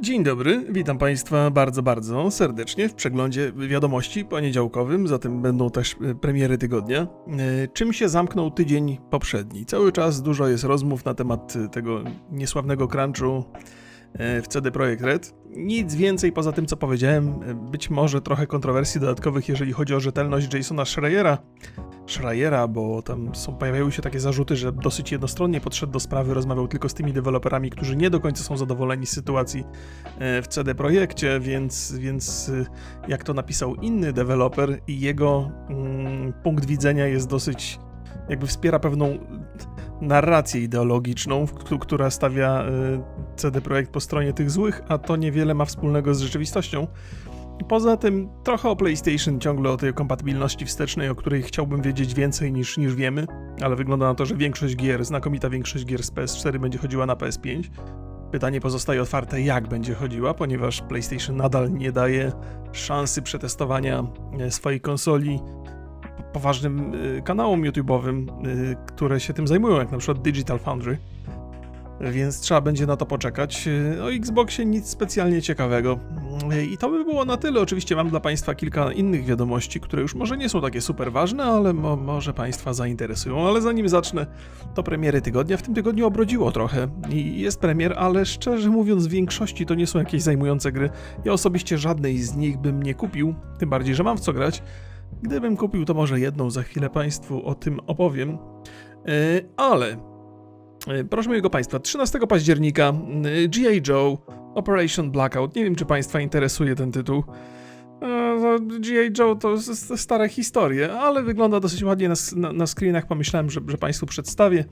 Dzień dobry, witam Państwa bardzo, bardzo serdecznie w przeglądzie wiadomości poniedziałkowym, zatem będą też e, premiery tygodnia. E, Czym się zamknął tydzień poprzedni? Cały czas dużo jest rozmów na temat e, tego niesławnego crunchu w CD Projekt Red. Nic więcej poza tym, co powiedziałem. E, Być może trochę kontrowersji dodatkowych, jeżeli chodzi o rzetelność Jasona Schreiera. Schreiera, bo tam są, pojawiały się takie zarzuty, że dosyć jednostronnie podszedł do sprawy, rozmawiał tylko z tymi deweloperami, którzy nie do końca są zadowoleni z sytuacji e, w CD Projekcie, więc, więc jak to napisał inny deweloper i jego mm, punkt widzenia jest dosyć, jakby wspiera pewną narrację ideologiczną, która stawia y, CD Projekt po stronie tych złych, a to niewiele ma wspólnego z rzeczywistością. Poza tym trochę o PlayStation, ciągle o tej kompatybilności wstecznej, o której chciałbym wiedzieć więcej niż, niż wiemy, ale wygląda na to, że większość gier, znakomita większość gier z PS4 będzie chodziła na PS5. Pytanie pozostaje otwarte, jak będzie chodziła, ponieważ PlayStation nadal nie daje szansy przetestowania e, swojej konsoli poważnym e, kanałom YouTube'owym, e, które się tym zajmują, jak na przykład Digital Foundry. Więc trzeba będzie na to poczekać. E, O Xboxie nic specjalnie ciekawego. I to by było na tyle. Oczywiście mam dla Państwa kilka innych wiadomości, które już może nie są takie super ważne, ale mo może Państwa zainteresują. Ale zanim zacznę, to premiery tygodnia. W tym tygodniu obrodziło trochę i jest premier, ale szczerze mówiąc, w większości to nie są jakieś zajmujące gry. Ja osobiście żadnej z nich bym nie kupił, tym bardziej, że mam w co grać. Gdybym kupił, to może jedną, za chwilę Państwu o tym opowiem. Yy, ale yy, proszę mojego Państwa, 13 października yy, G.I. Joe Operation Blackout. Nie wiem, czy Państwa interesuje ten tytuł. E, no, G.I. Joe to stare historie, ale wygląda dosyć ładnie na, na, na screenach. Pomyślałem, że, że Państwu przedstawię.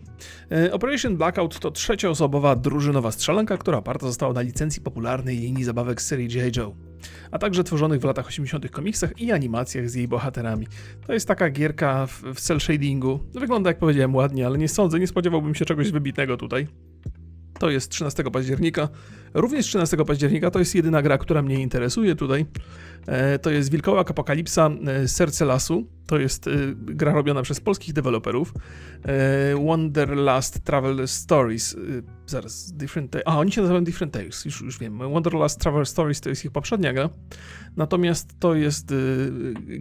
E, Operation Blackout to trzecioosobowa drużynowa strzelanka, która oparta została na licencji popularnej linii zabawek z serii G.I. Joe, a także tworzonych w latach 80. komiksach i animacjach z jej bohaterami. To jest taka gierka w, w cel shadingu. Wygląda, jak powiedziałem, ładnie, ale nie sądzę, nie spodziewałbym się czegoś wybitnego tutaj. To jest 13 października. Również 13 października to jest jedyna gra, która mnie interesuje tutaj. E, to jest Wilkołak Apokalipsa e, Serce Lasu. To jest e, gra robiona przez polskich deweloperów. Wanderlust Travel Stories. Zaraz, Different Tales. A, oni się nazywają Different Tales, już, już wiem. Wanderlust Travel Stories to jest ich poprzednia gra. Natomiast to jest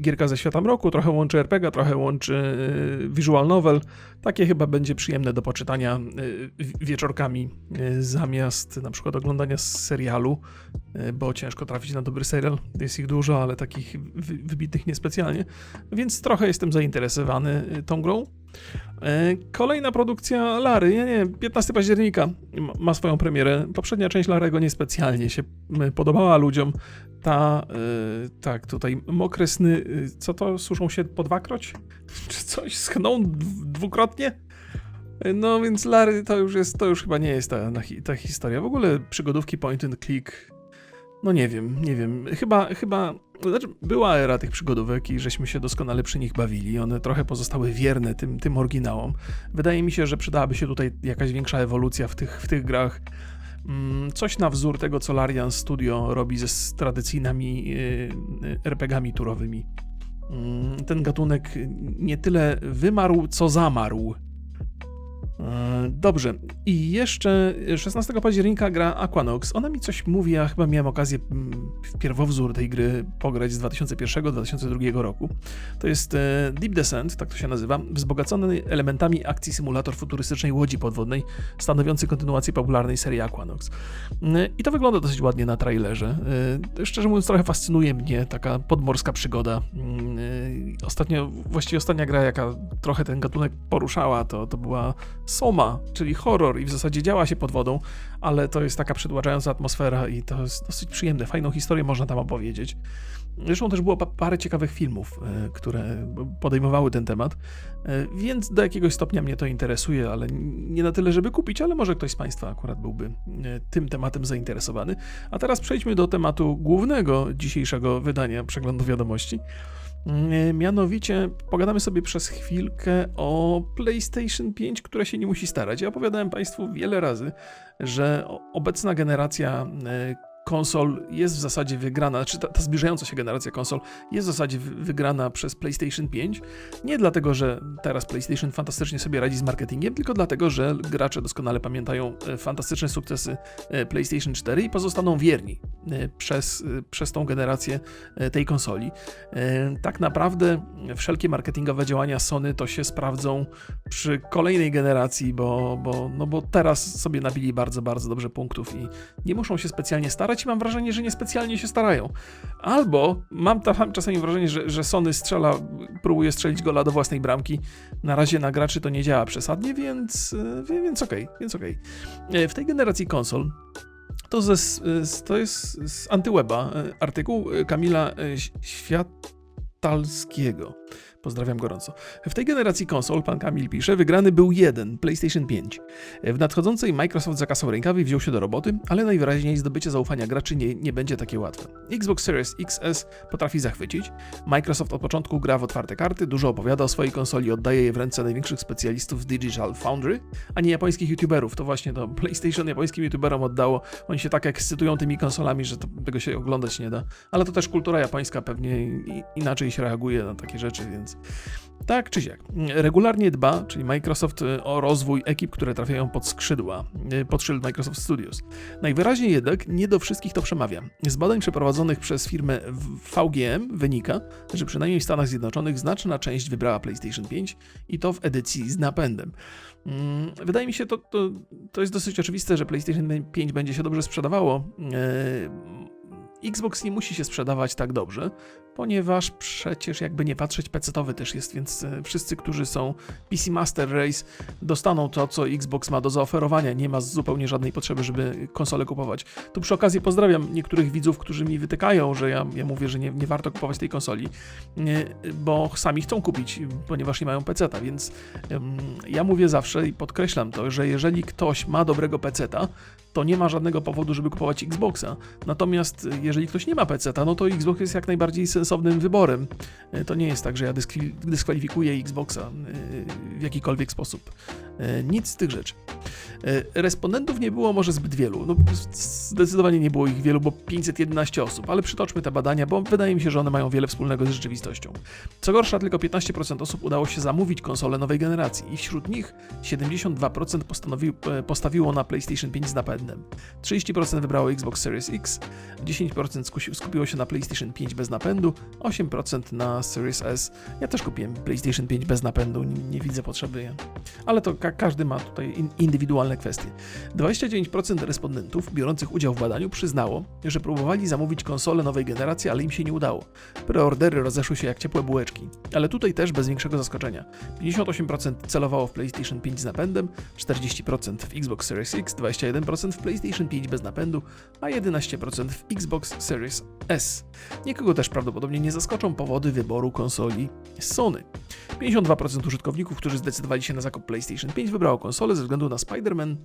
gierka ze świata mroku, trochę łączy RPG, trochę łączy visual novel. Takie chyba będzie przyjemne do poczytania wieczorkami zamiast na przykład oglądania serialu, bo ciężko trafić na dobry serial. Jest ich dużo, ale takich wy- wybitnych niespecjalnie, więc trochę jestem zainteresowany e, tą grą. E, Kolejna produkcja Lary, nie, nie, 15 października ma swoją premierę. Poprzednia część Larego niespecjalnie się podobała ludziom. Ta, e, tak, tutaj mokre sny, e, co to, suszą się po dwakroć? Czy coś schną dw- dwukrotnie? E, No więc Larry to już jest, to już chyba nie jest ta, ta historia. W ogóle przygodówki point and click, no nie wiem, nie wiem. Chyba, chyba, znaczy była era tych przygodówek i żeśmy się doskonale przy nich bawili. One trochę pozostały wierne tym, tym oryginałom. Wydaje mi się, że przydałaby się tutaj jakaś większa ewolucja w tych, w tych grach. Mm, Coś na wzór tego, co Larian Studio robi ze s- tradycyjnymi y, RPG-ami turowymi. Mm, Ten gatunek nie tyle wymarł, co zamarł. E, Dobrze. I jeszcze 16 października gra Aquanox. Ona mi coś mówi, ja chyba miałem okazję mm, w pierwowzór tej gry pograć z 2001-2002 roku. To jest e, Deep Descent, tak to się nazywa, wzbogacony elementami akcji symulator futurystycznej łodzi podwodnej, stanowiący kontynuację popularnej serii Aquanox. E, I to wygląda dosyć ładnie na trailerze. Szczerze mówiąc, trochę fascynuje mnie taka podmorska przygoda. Mm, Ostatnio, właściwie ostatnia gra, jaka trochę ten gatunek poruszała, to, to była Soma, czyli horror i w zasadzie działa się pod wodą, ale to jest taka przytłaczająca atmosfera i to jest dosyć przyjemne. Fajną historię można tam opowiedzieć. Zresztą też było pa- parę ciekawych filmów, e, które podejmowały ten temat, e, więc do jakiegoś stopnia mnie to interesuje, ale nie na tyle, żeby kupić, ale może ktoś z Państwa akurat byłby e, tym tematem zainteresowany. A teraz przejdźmy do tematu głównego dzisiejszego wydania przeglądu wiadomości. E, Mianowicie pogadamy sobie przez chwilkę o PlayStation 5, które się nie musi starać. Ja opowiadałem Państwu wiele razy, że obecna generacja e, konsol jest w zasadzie wygrana, znaczy ta, ta zbliżająca się generacja konsol jest w zasadzie wy- wygrana przez PlayStation 5. Nie dlatego, że teraz PlayStation fantastycznie sobie radzi z marketingiem, tylko dlatego, że gracze doskonale pamiętają e, fantastyczne sukcesy e, PlayStation 4 i pozostaną wierni e, przez, przez tą generację tej konsoli. Tak naprawdę wszelkie marketingowe działania Sony to się sprawdzą przy kolejnej generacji, bo, bo, no bo teraz sobie nabili bardzo, bardzo dobrze punktów i nie muszą się specjalnie starać mam wrażenie, że niespecjalnie się starają. Albo mam czasami wrażenie, że, że Sony strzela, próbuje strzelić gola do własnej bramki. Na razie na graczy to nie działa przesadnie, więc, e, więc okej, więc okej. E, W tej generacji konsol to, ze, z- to jest z Antyweba e, artykuł e, Kamila e, Światalskiego. Pozdrawiam gorąco. W tej generacji konsol, pan Kamil pisze, wygrany był jeden, PlayStation 5. W nadchodzącej Microsoft zakasał rękawy i wziął się do roboty, ale najwyraźniej zdobycie zaufania graczy nie, nie będzie takie łatwe. Xbox Series XS potrafi zachwycić. Microsoft od początku gra w otwarte karty, dużo opowiada o swojej konsoli, oddaje je w ręce największych specjalistów Digital Foundry, a nie japońskich youtuberów. To właśnie to PlayStation japońskim youtuberom oddało. Oni się tak ekscytują tymi konsolami, że tego się oglądać nie da. Ale to też kultura japońska pewnie inaczej się reaguje na takie rzeczy, więc tak czy siak. Regularnie dba, czyli Microsoft, y, o rozwój ekip, które trafiają pod skrzydła, y, pod szyld Microsoft Studios. Najwyraźniej jednak nie do wszystkich to przemawia. Z badań przeprowadzonych przez firmę VGM wynika, że przynajmniej w Stanach Zjednoczonych znaczna część wybrała PlayStation 5 i to w edycji z napędem. Mm, Wydaje mi się, to, to, to jest dosyć oczywiste, że PlayStation 5 będzie się dobrze sprzedawało. E, Xbox nie musi się sprzedawać tak dobrze, ponieważ przecież jakby nie patrzeć, PC-towy też jest, więc e, wszyscy, którzy są PC Master Race, dostaną to, co Xbox ma do zaoferowania. Nie ma zupełnie żadnej potrzeby, żeby konsolę kupować. Tu przy okazji pozdrawiam niektórych widzów, którzy mi wytykają, że ja, ja mówię, że nie, nie warto kupować tej konsoli, nie, bo sami chcą kupić, ponieważ nie mają PC-ta, więc ja mówię zawsze i podkreślam to, że jeżeli ktoś ma dobrego PC-ta, to nie ma żadnego powodu, żeby kupować Xboxa. Natomiast e, jeżeli ktoś nie ma PC-ta, no to Xbox jest jak najbardziej sensownym wyborem. E, To nie jest tak, że ja dyskwalifikuję Xboxa e, w jakikolwiek sposób. E, Nic z tych rzeczy. E, Respondentów nie było może zbyt wielu. No, zdecydowanie nie było ich wielu, bo 511 osób, ale przytoczmy te badania, bo wydaje mi się, że one mają wiele wspólnego z rzeczywistością. Co gorsza, tylko 15% osób udało się zamówić konsolę nowej generacji i wśród nich 72% postanowił, e, postawiło na PlayStation 5 z napędem. 30% wybrało Xbox Series X, 10% skusi- skupiło się na PlayStation 5 bez napędu, 8% na Series S. Ja też kupiłem PlayStation 5 bez napędu, nie, nie widzę potrzeby. Ale to ka- każdy ma tutaj in- indywidualne kwestie. 29% respondentów biorących udział w badaniu przyznało, że próbowali zamówić konsolę nowej generacji, ale im się nie udało. Preordery rozeszły się jak ciepłe bułeczki. Ale tutaj też bez większego zaskoczenia. 58% celowało w PlayStation 5 z napędem, 40% w Xbox Series X, 21% w PlayStation 5 bez napędu, a 11% w Xbox Series S. Nikogo też prawdopodobnie nie zaskoczą powody wyboru konsoli Sony. 52% użytkowników, którzy zdecydowali się na zakup PlayStation 5, wybrało konsolę ze względu na Spider-Man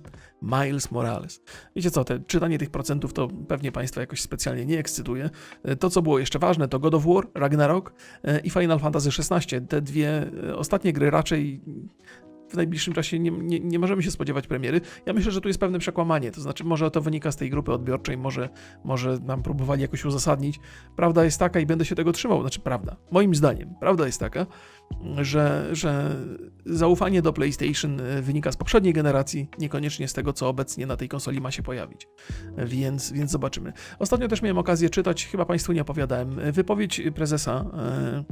Miles Morales. Wiecie co, te, czytanie tych procentów to pewnie Państwa jakoś specjalnie nie ekscytuje. E, To, co było jeszcze ważne, to God of War, Ragnarok e, i Final Fantasy XVI. Te dwie e, ostatnie gry raczej w najbliższym czasie nie, nie, nie możemy się spodziewać premiery. Ja myślę, że tu jest pewne przekłamanie, to znaczy może to wynika z tej grupy odbiorczej, może, może nam próbowali jakoś uzasadnić. Prawda jest taka i będę się tego trzymał, znaczy prawda, moim zdaniem, prawda jest taka, że, że zaufanie do PlayStation e, wynika z poprzedniej generacji, niekoniecznie z tego, co obecnie na tej konsoli ma się pojawić. Więc, więc zobaczymy. Ostatnio też miałem okazję czytać, chyba Państwu nie opowiadałem, e, wypowiedź prezesa e,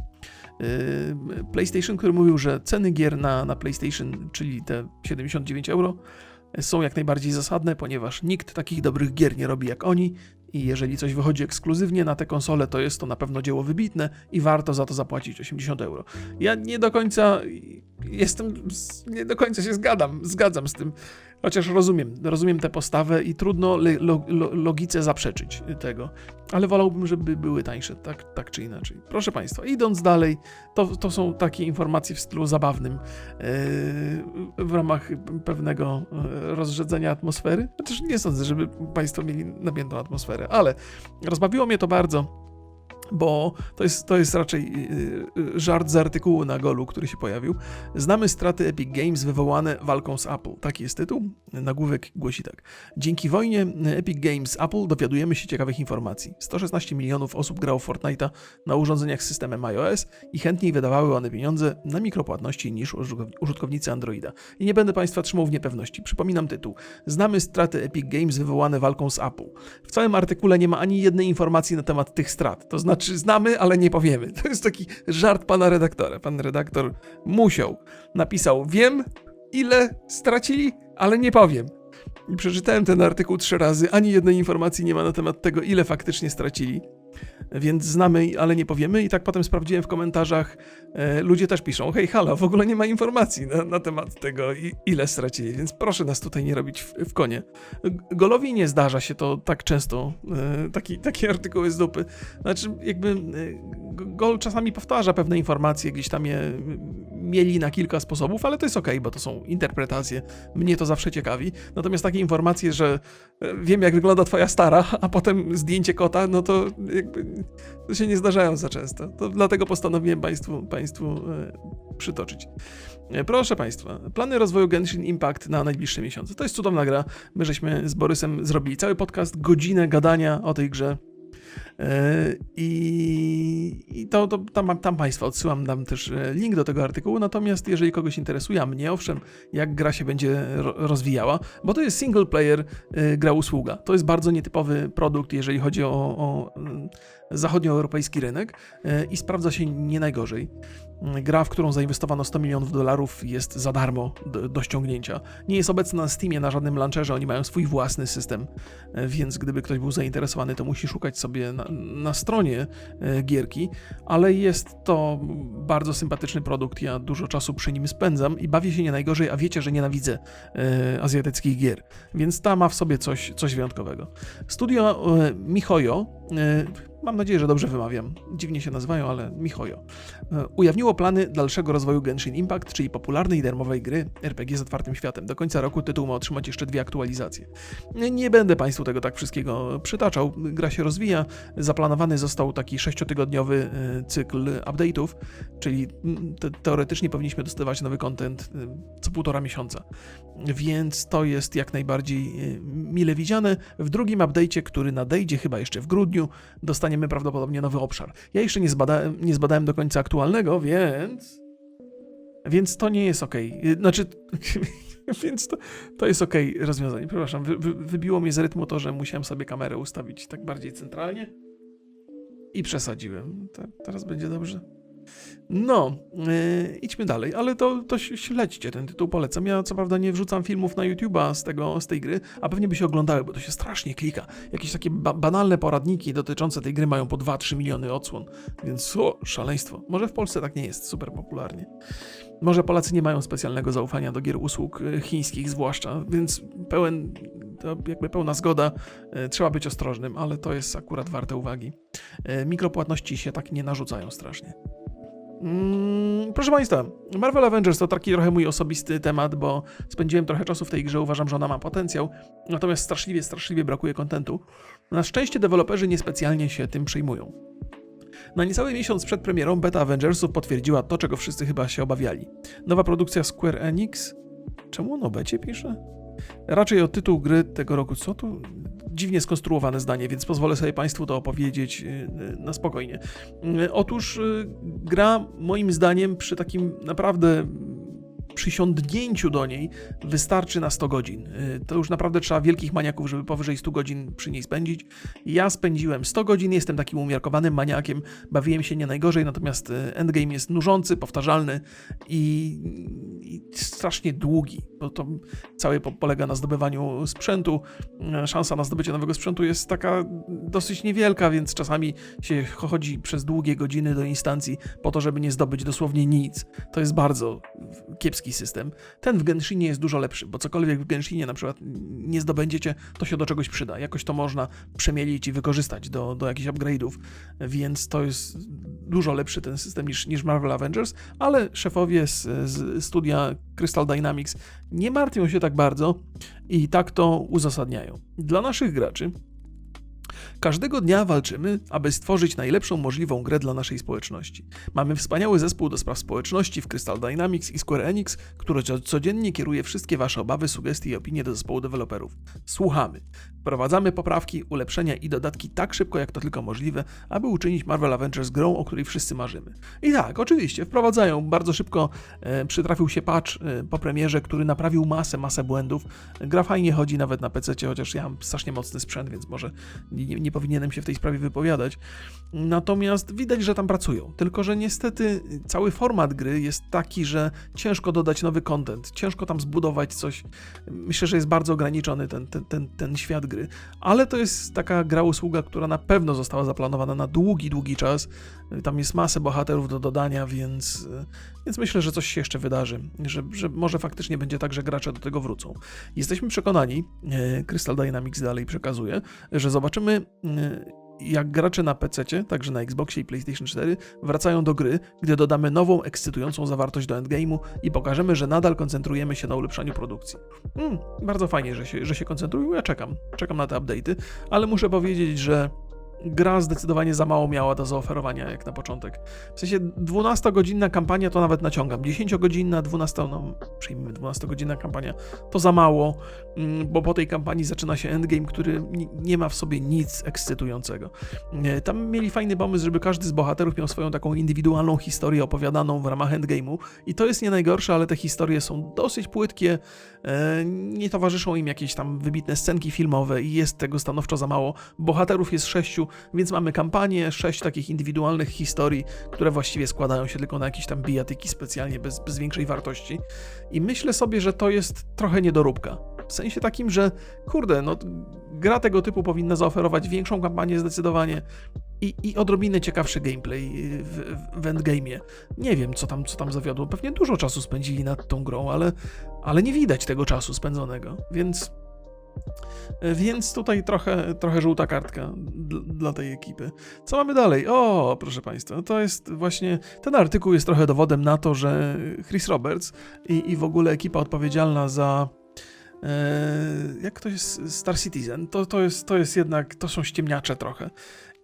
PlayStation, który mówił, że ceny gier na, na PlayStation, czyli te 79 euro, są jak najbardziej zasadne, ponieważ nikt takich dobrych gier nie robi jak oni i jeżeli coś wychodzi ekskluzywnie na te konsole, to jest to na pewno dzieło wybitne i warto za to zapłacić 80 euro. Ja nie do końca jestem, nie do końca się zgadzam, zgadzam z tym, chociaż rozumiem, rozumiem tę postawę i trudno lo, lo, logice zaprzeczyć tego, ale wolałbym, żeby były tańsze, tak, tak czy inaczej. Proszę Państwa, idąc dalej, to, to są takie informacje w stylu zabawnym yy, w ramach pewnego yy, rozrzedzenia atmosfery. Chociaż nie sądzę, żeby Państwo mieli napiętą atmosferę, ale rozbawiło mnie to bardzo bo to jest, to jest raczej y, y, żart z artykułu na Golu, który się pojawił. Znamy straty Epic Games wywołane walką z Apple. Taki jest tytuł. Nagłówek głosi tak. Dzięki wojnie Epic Games Apple dowiadujemy się ciekawych informacji. 116 milionów osób grało Fortnite'a na urządzeniach z systemem iOS i chętniej wydawały one pieniądze na mikropłatności niż użytkownicy Androida. I nie będę Państwa trzymał w niepewności. Przypominam tytuł. Znamy straty Epic Games wywołane walką z Apple. W całym artykule nie ma ani jednej informacji na temat tych strat. To znaczy znaczy znamy, ale nie powiemy. To jest taki żart pana redaktora. Pan redaktor musiał. Napisał, wiem ile stracili, ale nie powiem. I przeczytałem ten artykuł trzy razy, ani jednej informacji nie ma na temat tego, ile faktycznie stracili więc znamy, ale nie powiemy. I tak potem sprawdziłem w komentarzach, e, ludzie też piszą, hej, halo, w ogóle nie ma informacji na, na temat tego, i, ile stracili, więc proszę nas tutaj nie robić w, w konie. Golowi nie zdarza się to tak często, e, taki, takie artykuły z dupy. Znaczy, jakby e, Gol czasami powtarza pewne informacje, gdzieś tam je mieli na kilka sposobów, ale to jest ok, bo to są interpretacje. Mnie to zawsze ciekawi. Natomiast takie informacje, że e, wiem, jak wygląda twoja stara, a potem zdjęcie kota, no to jakby to się nie zdarzają za często. To dlatego postanowiłem Państwu, państwu e, przytoczyć. E, proszę Państwa, plany rozwoju Genshin Impact na najbliższe miesiące. To jest cudowna gra. My żeśmy z Borysem zrobili cały podcast, godzinę gadania o tej grze. E, I, i to, to tam, tam Państwa odsyłam, dam też e, link do tego artykułu. Natomiast jeżeli kogoś interesuje, a mnie owszem, jak gra się będzie rozwijała, bo to jest single player e, gra usługa. To jest bardzo nietypowy produkt, jeżeli chodzi o, o zachodnioeuropejski rynek i sprawdza się nie najgorzej. Gra, w którą zainwestowano 100 milionów dolarów, jest za darmo do, do, ściągnięcia. Nie jest obecna na Steamie, na żadnym launcherze, oni mają swój własny system, e, więc gdyby ktoś był zainteresowany, to musi szukać sobie na, na stronie e, gierki, ale jest to bardzo sympatyczny produkt. Ja dużo czasu przy nim spędzam i bawię się nie najgorzej, a wiecie, że nienawidzę e, azjatyckich gier, więc ta ma w sobie coś, coś wyjątkowego. Studio e, e, mam nadzieję, że dobrze wymawiam, dziwnie się nazywają, ale Mihoyo, e, ujawniło plany dalszego rozwoju Genshin Impact, czyli popularnej darmowej gry RPG z otwartym światem. Do końca roku tytuł ma otrzymać jeszcze dwie aktualizacje. Nie będę Państwu tego tak wszystkiego przytaczał, gra się rozwija, zaplanowany został taki sześciotygodniowy e, cykl update'ów, czyli mm, te, teoretycznie powinniśmy dostawać nowy content e, co półtora miesiąca, więc to jest jak najbardziej mile widziane. W drugim update'cie, który nadejdzie chyba jeszcze w grudniu, dostaniemy prawdopodobnie nowy obszar. Ja jeszcze nie zbadałem, nie zbadałem do końca aktualnego, więc. Więc to nie jest ok. Znaczy. więc to, to jest ok rozwiązanie. Przepraszam, wy, wy, wybiło mnie z rytmu to, że musiałem sobie kamerę ustawić tak bardziej centralnie. I przesadziłem. teraz będzie dobrze. No, yy, idźmy dalej, ale to, to śledźcie ten tytuł, polecam. Ja co prawda nie wrzucam filmów na YouTube'a z, tego, z tej gry, a pewnie by się oglądały, bo to się strasznie klika. Jakieś takie ba banalne poradniki dotyczące tej gry mają po 2-3 miliony odsłon, więc o, szaleństwo. Może w Polsce tak nie jest super popularnie. Może Polacy nie mają specjalnego zaufania do gier usług y, chińskich zwłaszcza, więc pełen, to jakby pełna zgoda, y, trzeba być ostrożnym, ale to jest akurat warte uwagi. Mikropłatności się tak nie narzucają strasznie. Mm, proszę Państwa, Marvel Avengers to taki trochę mój osobisty temat, bo spędziłem trochę czasu w tej grze, uważam, że ona ma potencjał, natomiast straszliwie, straszliwie brakuje kontentu. Na szczęście deweloperzy niespecjalnie się tym przejmują. Na niecały miesiąc przed premierą beta Avengersów potwierdziła to, czego wszyscy chyba się obawiali. Nowa produkcja Square Enix? Czemu on o becie pisze? Raczej o tytuł gry tego roku. Co tu? Dziwnie skonstruowane zdanie, więc pozwolę sobie Państwu to opowiedzieć y, na spokojnie. Y, otóż y, gra moim zdaniem przy takim naprawdę przysiądnięciu do niej wystarczy na 100 godzin. Y, to już naprawdę trzeba wielkich maniaków, żeby powyżej 100 godzin przy niej spędzić. Ja spędziłem 100 godzin, jestem takim umiarkowanym maniakiem, bawiłem się nie najgorzej, natomiast y, endgame jest nużący, powtarzalny i, i strasznie długi, bo to całe polega na zdobywaniu sprzętu. Y, szansa na zdobycie nowego sprzętu jest taka dosyć niewielka, więc czasami się chodzi przez długie godziny do instancji po to, żeby nie zdobyć dosłownie nic. To jest bardzo kiepski system. Ten w Genshinie jest dużo lepszy, bo cokolwiek w Genshinie na przykład nie zdobędziecie, to się do czegoś przyda. Jakoś to można przemielić i wykorzystać do, do jakichś upgrade'ów, więc to jest dużo lepszy ten system niż, niż Marvel Avengers, ale szefowie z, z studia Crystal Dynamics nie martwią się tak bardzo i tak to uzasadniają. Dla naszych graczy Każdego dnia walczymy, aby stworzyć najlepszą możliwą grę dla naszej społeczności. Mamy wspaniały zespół do spraw społeczności w Crystal Dynamics i Square Enix, który co- codziennie kieruje wszystkie Wasze obawy, sugestie i opinie do zespołu deweloperów. Słuchamy. Wprowadzamy poprawki, ulepszenia i dodatki tak szybko, jak to tylko możliwe, aby uczynić Marvel Avengers grą, o której wszyscy marzymy. I tak, oczywiście, wprowadzają. Bardzo szybko e, przytrafił się patch e, po premierze, który naprawił masę, masę błędów. Gra fajnie chodzi nawet na PC, chociaż ja mam strasznie mocny sprzęt, więc może nie, nie powinienem się w tej sprawie wypowiadać. Natomiast widać, że tam pracują. Tylko, że niestety cały format gry jest taki, że ciężko dodać nowy content, ciężko tam zbudować coś. Myślę, że jest bardzo ograniczony ten, ten, ten, ten świat gry. Ale to jest taka gra usługa, która na pewno została zaplanowana na długi, długi czas. Tam jest masę bohaterów do dodania, więc, więc myślę, że coś się jeszcze wydarzy. Że, że może faktycznie będzie tak, że gracze do tego wrócą. Jesteśmy przekonani, e, Crystal Dynamics dalej przekazuje, że zobaczymy. Jak gracze na PC, także na Xboxie i PlayStation 4, wracają do gry, gdy dodamy nową, ekscytującą zawartość do endgame'u i pokażemy, że nadal koncentrujemy się na ulepszaniu produkcji. Mm, bardzo fajnie, że się, że się koncentrują. Ja czekam. Czekam na te update'y, ale muszę powiedzieć, że gra zdecydowanie za mało miała do zaoferowania jak na początek. W sensie 12-godzinna kampania to nawet naciągam. 10-godzinna, 12, no przyjmijmy 12-godzinna kampania to za mało, mm, bo po tej kampanii zaczyna się endgame, który ni- nie ma w sobie nic ekscytującego. Nie, Tam mieli fajny pomysł, żeby każdy z bohaterów miał swoją taką indywidualną historię opowiadaną w ramach endgame'u i to jest nie najgorsze, ale te historie są dosyć płytkie, e, nie towarzyszą im jakieś tam wybitne scenki filmowe i jest tego stanowczo za mało. Bohaterów jest sześciu, więc mamy kampanię, sześć takich indywidualnych historii, które właściwie składają się tylko na jakieś tam bijatyki specjalnie bez, bez większej wartości. I myślę sobie, że to jest trochę niedoróbka. W sensie takim, że kurde, no gra tego typu powinna zaoferować większą kampanię zdecydowanie i, i odrobinę ciekawszy gameplay w, w, w endgame'ie. Nie wiem, co tam, co tam zawiodło. Pewnie dużo czasu spędzili nad tą grą, ale, ale nie widać tego czasu spędzonego, więc więc tutaj trochę, trochę żółta kartka dl- dla tej ekipy. Co mamy dalej? O, proszę Państwa, to jest właśnie. Ten artykuł jest trochę dowodem na to, że Chris Roberts i, i w ogóle ekipa odpowiedzialna za. E, jak to jest Star Citizen? To, to, jest, to jest jednak. To są ściemniacze trochę.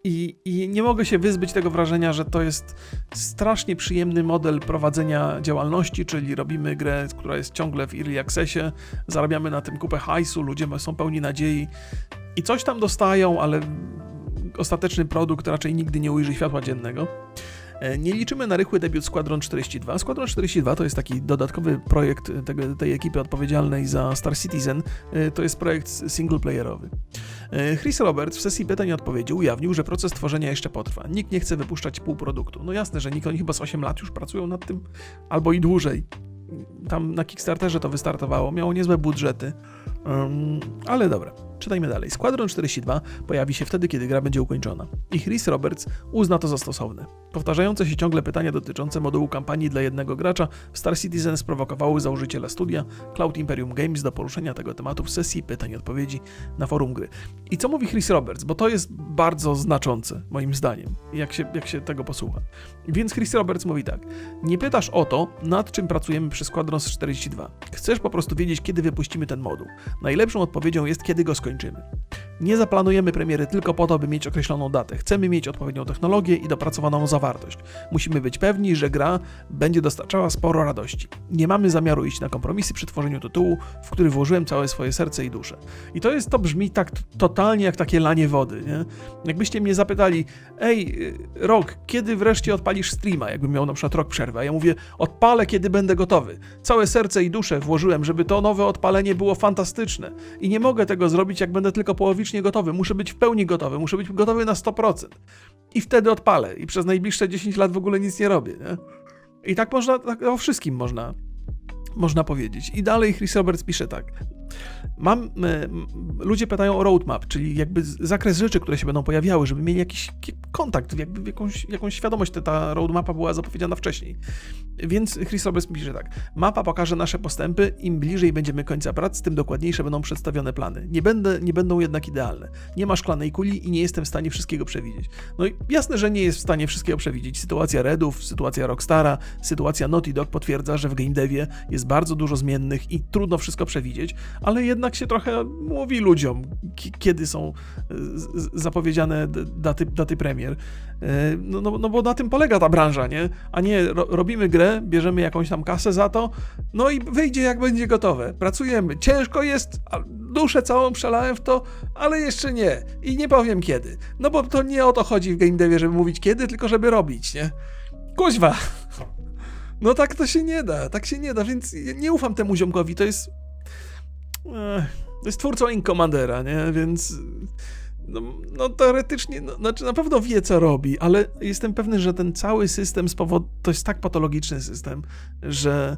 I, I nie mogę się wyzbyć tego wrażenia, że to jest strasznie przyjemny model prowadzenia działalności, czyli robimy grę, która jest ciągle w early accessie, zarabiamy na tym kupę hajsu, ludzie są pełni nadziei i coś tam dostają, ale ostateczny produkt raczej nigdy nie ujrzy światła dziennego. E, Nie liczymy na rychły debiut Squadron 42. Squadron 42 to jest taki dodatkowy projekt tej ekipy odpowiedzialnej za Star Citizen. E, To jest projekt singleplayerowy. E, Chris Roberts w sesji pytań i odpowiedzi ujawnił, że proces tworzenia jeszcze potrwa. Nikt nie chce wypuszczać półproduktu. No jasne, że nikt, oni chyba z 8 lat już pracują nad tym, albo i dłużej. Tam na Kickstarterze to wystartowało, miało niezłe budżety. Ym, ale dobra, czytajmy dalej. Squadron 42 pojawi się wtedy, kiedy gra będzie ukończona. I Chris Roberts uzna to za stosowne. Powtarzające się ciągle pytania dotyczące modułu kampanii dla jednego gracza w Star Citizen sprowokowały założyciela studia Cloud Imperium Games do poruszenia tego tematu w sesji pytań i odpowiedzi na forum gry. I co mówi Chris Roberts? Bo to jest bardzo znaczące, moim zdaniem, jak się, jak się tego posłucha. Więc Chris Roberts mówi tak. Nie pytasz o to, nad czym pracujemy przy Squadron 42. Chcesz po prostu wiedzieć, kiedy wypuścimy ten moduł. Najlepszą odpowiedzią jest, kiedy go skończymy. kończymy. Nie zaplanujemy premiery tylko po to, by mieć określoną datę. Chcemy mieć odpowiednią technologię i dopracowaną zawartość. Musimy być pewni, że gra będzie dostarczała sporo radości. Nie mamy zamiaru iść na kompromisy przy tworzeniu tytułu, w który włożyłem całe swoje serce i duszę. I to jest, to brzmi tak totalnie jak takie lanie wody, nie? Jakbyście mnie zapytali, ej, y, Rok, kiedy wreszcie odpalisz streama, jakbym miał na przykład rok przerwy, a ja mówię, odpalę, kiedy będę gotowy. Całe serce i duszę włożyłem, żeby to nowe odpalenie było fantastyczne. I nie mogę tego zrobić, jak będę tylko połowicznie gotowy. Muszę być w pełni gotowy, muszę być gotowy na 100%. I wtedy odpalę. I przez najbliższe 10 lat w ogóle nic nie robię, nie? I tak można, tak o wszystkim można, można powiedzieć. I dalej Chris Roberts pisze tak. Mam, e, ludzie pytają o roadmap, czyli jakby zakres rzeczy, które się będą pojawiały, żeby mieli jakiś ki- kontakt, jakby jakąś, jakąś świadomość, że ta roadmapa była zapowiedziana wcześniej. Więc Chris Roberts pisze tak. Mapa pokaże nasze postępy, im bliżej będziemy końca prac, tym dokładniejsze będą przedstawione plany. Nie, będę, nie będą jednak idealne. Nie ma szklanej kuli i nie jestem w stanie wszystkiego przewidzieć. No i jasne, że nie jest w stanie wszystkiego przewidzieć. Sytuacja Redów, sytuacja Rockstara, sytuacja Naughty Dog potwierdza, że w game devie jest bardzo dużo zmiennych i trudno wszystko przewidzieć, ale jednak się trochę mówi ludziom, ki- kiedy są zapowiedziane daty, daty premier. E, No, no, no bo na tym polega ta branża, nie? A nie ro, robimy grę, bierzemy jakąś tam kasę za to, no i wyjdzie jak będzie gotowe. Pracujemy. Ciężko jest, duszę całą przelałem w to, ale jeszcze nie. I nie powiem kiedy. No bo to nie o to chodzi w game devie, żeby mówić kiedy, tylko żeby robić, nie? Kuźwa! No tak to się nie da, tak się nie da, więc nie ufam temu ziomkowi, to jest... Jest twórcą Ink Commandera, nie? Więc... No, no teoretycznie, no, znaczy na pewno wie co robi, ale jestem pewny, że ten cały system z powodu, to jest tak patologiczny system, że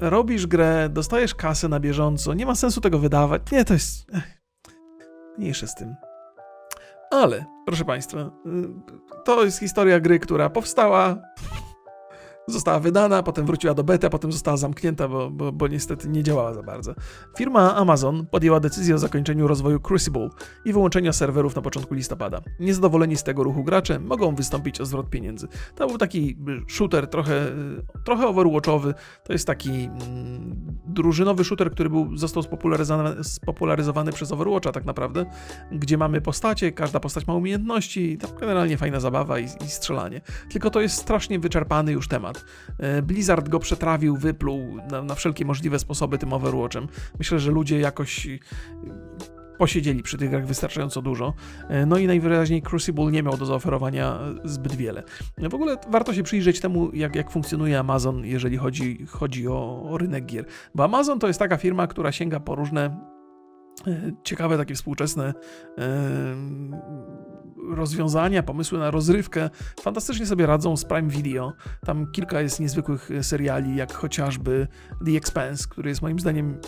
robisz grę, dostajesz kasę na bieżąco, nie ma sensu tego wydawać. Nie, to jest... Mniejsze z tym. Ale, proszę Państwa, y, to jest historia gry, która powstała, została wydana, potem wróciła do bety, a potem została zamknięta, bo, bo, bo niestety nie działała za bardzo. Firma Amazon podjęła decyzję o zakończeniu rozwoju Crucible i wyłączeniu serwerów na początku listopada. Niezadowoleni z tego ruchu gracze mogą wystąpić o zwrot pieniędzy. To był taki y, shooter trochę, y, trochę overwatchowy. To jest taki mm, drużynowy shooter, który był, został spopularyzowany, przez Overwatcha tak naprawdę, gdzie mamy postacie, każda postać ma umiejętności, tam generalnie fajna zabawa i, i strzelanie. Tylko to jest strasznie wyczerpany już temat. E, Blizzard go przetrawił, wypluł na, na wszelkie możliwe sposoby tym Overwatchem. Myślę, że ludzie jakoś y, posiedzieli przy tych grach wystarczająco dużo. E, No i najwyraźniej Crucible nie miał do zaoferowania e, zbyt wiele. W ogóle warto się przyjrzeć temu, jak, jak funkcjonuje Amazon, jeżeli chodzi, chodzi o, o rynek gier. Bo Amazon to jest taka firma, która sięga po różne e, ciekawe, takie współczesne rozwiązania, pomysły na rozrywkę. Fantastycznie sobie radzą z Prime Video. Tam kilka jest niezwykłych e, seriali, jak chociażby The Expanse, który jest moim zdaniem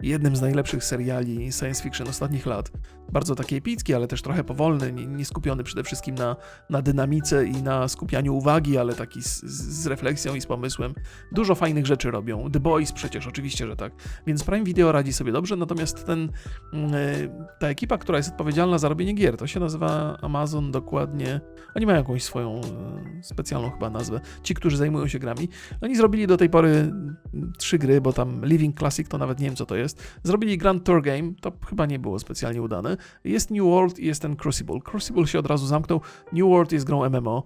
jednym z najlepszych seriali science fiction ostatnich lat. Bardzo taki epicki, ale też trochę powolny, nie, nie skupiony przede wszystkim na, na dynamice i na skupianiu uwagi, ale taki z, z z refleksją i z pomysłem. Dużo fajnych rzeczy robią. The Boys przecież, oczywiście, że tak. Więc Prime Video radzi sobie dobrze, natomiast ten, mm, e, ta ekipa, która jest odpowiedzialna za robienie gier, to się nazywa Amazon dokładnie. Oni mają jakąś swoją e, specjalną chyba nazwę. Ci, którzy zajmują się grami. Oni zrobili do tej pory mm, trzy gry, bo tam Living Classic to nawet nie wiem co to jest. Zrobili Grand Tour Game, to chyba nie było specjalnie udane. Jest New World i jest ten Crucible. Crucible się od razu zamknął. New World jest grą MMO.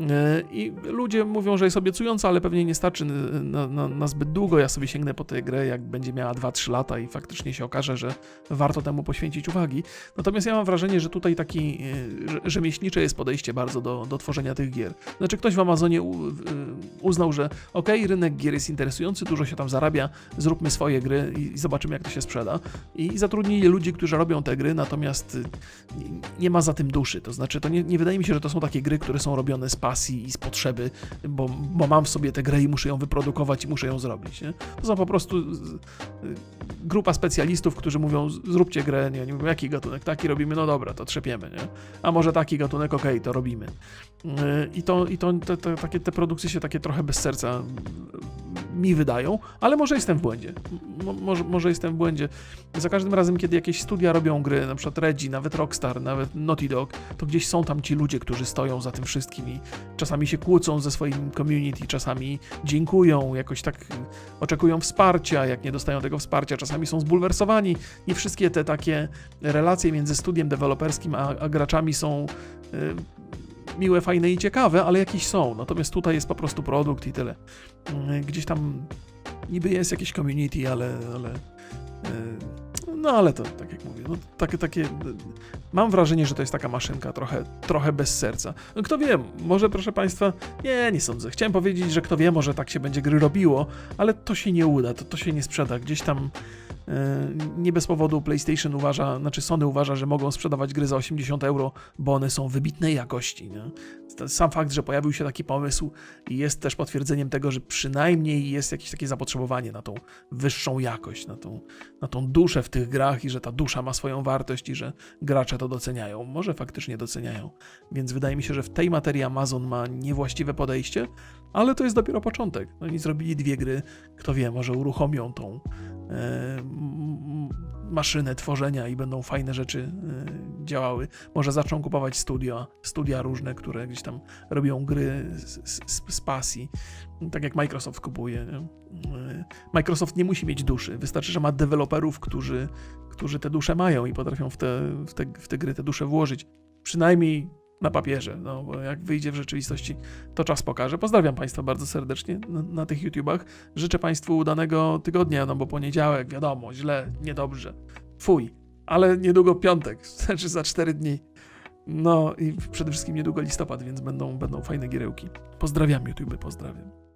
E, I ludzie mówią, że jest obiecująca, ale pewnie nie starczy na, na, na zbyt długo. Ja sobie sięgnę po tę grę, jak będzie miała 2-3 lata i faktycznie się okaże, że warto temu poświęcić uwagi. Natomiast ja mam wrażenie, że tutaj taki e, rze- rzemieślnicze jest podejście bardzo do, do tworzenia tych gier. Znaczy ktoś w Amazonie w- uznał, że okej, rynek gier jest interesujący, dużo się tam zarabia, zróbmy swoje gry i zobaczymy, jak to się sprzeda. I zatrudnili ludzi, którzy robią te gry, natomiast y, nie- ma za tym duszy. To znaczy, to nie, nie wydaje mi się, że to są takie gry, które są robione z pasji i z potrzeby, bo, bo mam w sobie tę grę i muszę ją wyprodukować i muszę ją zrobić. Nie? To są po prostu y, grupa specjalistów, którzy mówią, "Z- zróbcie grę, nie, nie mówią, jaki gatunek, taki robimy, no dobra, to trzepiemy, nie? A może taki gatunek, okej, to robimy. Yy, I to, i to te, te, takie, te produkcje się takie trochę bez serca yy, mi wydają, ale może jestem w błędzie. Mo, może, może jestem w błędzie. Za każdym razem, kiedy jakieś studia robią gry, na przykład Reggie, nawet Rockstar, nawet Naughty Dog, to gdzieś są tam ci ludzie, którzy stoją za tym wszystkim i czasami się kłócą ze swoim community, czasami dziękują, jakoś tak oczekują wsparcia, jak nie dostają tego wsparcia, czasami są zbulwersowani. Nie wszystkie te takie relacje między studiem deweloperskim a, a graczami są yy, miłe, fajne i ciekawe, ale jakieś są. Natomiast tutaj jest po prostu produkt i tyle. Yy, Gdzieś tam niby jest jakieś community, ale. ale yy, no ale to, tak jak mówię, no, takie, takie. Mam wrażenie, że to jest taka maszynka trochę, trochę bez serca. No, kto wie, może proszę Państwa, nie, nie sądzę. Chciałem powiedzieć, że kto wie, może tak się będzie gry robiło, ale to się nie uda, to, to się nie sprzeda. Gdzieś tam nie bez powodu PlayStation uważa, znaczy Sony uważa, że mogą sprzedawać gry za 80 euro, bo one są wybitnej jakości. Nie? Sam fakt, że pojawił się taki pomysł jest też potwierdzeniem tego, że przynajmniej jest jakieś takie zapotrzebowanie na tą wyższą jakość, na tą, na tą duszę w tych grach i że ta dusza ma swoją wartość i że gracze to doceniają. Może faktycznie doceniają. Więc wydaje mi się, że w tej materii Amazon ma niewłaściwe podejście, ale to jest dopiero początek. Oni zrobili dwie gry, kto wie, może uruchomią tą e, maszynę tworzenia i będą fajne rzeczy e, działały. Może zaczną kupować studia, studia różne, które gdzieś tam robią gry z, z, z pasji, tak jak Microsoft kupuje. Yy, Microsoft nie musi mieć duszy, wystarczy, że ma deweloperów, którzy, którzy te dusze mają i potrafią w te, w, te, w te gry te dusze włożyć. Przynajmniej na papierze, no bo jak wyjdzie w rzeczywistości, to czas pokaże. Pozdrawiam Państwa bardzo serdecznie na, na tych YouTubach. Życzę Państwu udanego tygodnia, no bo poniedziałek, wiadomo, źle, niedobrze, fuj, ale niedługo piątek, znaczy za cztery dni. No i przede wszystkim niedługo listopad, więc będą, będą fajne gierełki. Pozdrawiam YouTube, pozdrawiam.